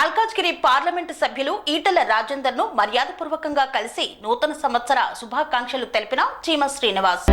Malkajgiri parliament సభ్యులు ఈటల రాజేందర్ను మర్యాదపూర్వకంగా కలిసి నూతన సంవత్సర శుభాకాంక్షలు తెలిపిన చీమ శ్రీనివాస్.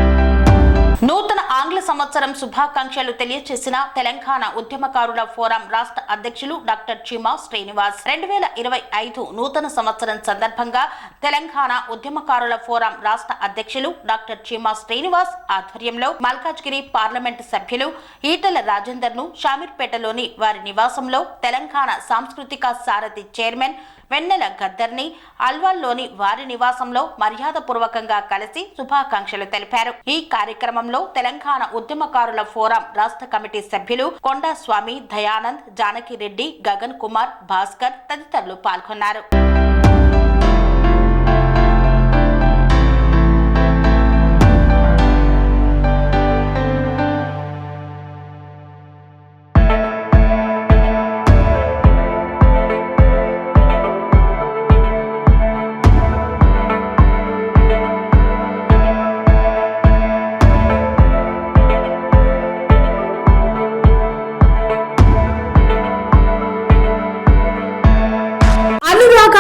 నూతన ఆంగ్ల సంవత్సరం శుభాకాంక్షలు తెలియజేసిన తెలంగాణ ఉద్యమకారుల ఫోరం రాష్ట్ర అధ్యక్షులు డాక్టర్ చీమా శ్రీనివాస్. రెండు వేల ఇరవై ఐదు నూతన సంవత్సరం సందర్భంగా తెలంగాణ ఉద్యమకారుల ఫోరం రాష్ట్ర అధ్యక్షులు డాక్టర్ చీమా శ్రీనివాస్ ఆధ్వర్యంలో మల్కాజ్గిరి పార్లమెంటు సభ్యులు ఈటల రాజేందర్ను షామీర్పేటలోని వారి నివాసంలో తెలంగాణ సాంస్కృతిక సారథి చైర్మన్ వెన్నెల గద్దర్ని అల్వాల్లోని వారి నివాసంలో మర్యాదపూర్వకంగా కలిసి శుభాకాంక్షలు తెలిపారు. ఈ కార్యక్రమంలో తెలంగాణ ఉద్యమకారుల ఫోరం రాష్ట్ర కమిటీ సభ్యులు కొండా స్వామి దయానంద్ జానకిరెడ్డి గగన్ కుమార్ భాస్కర్ తదితరులు పాల్గొన్నారు.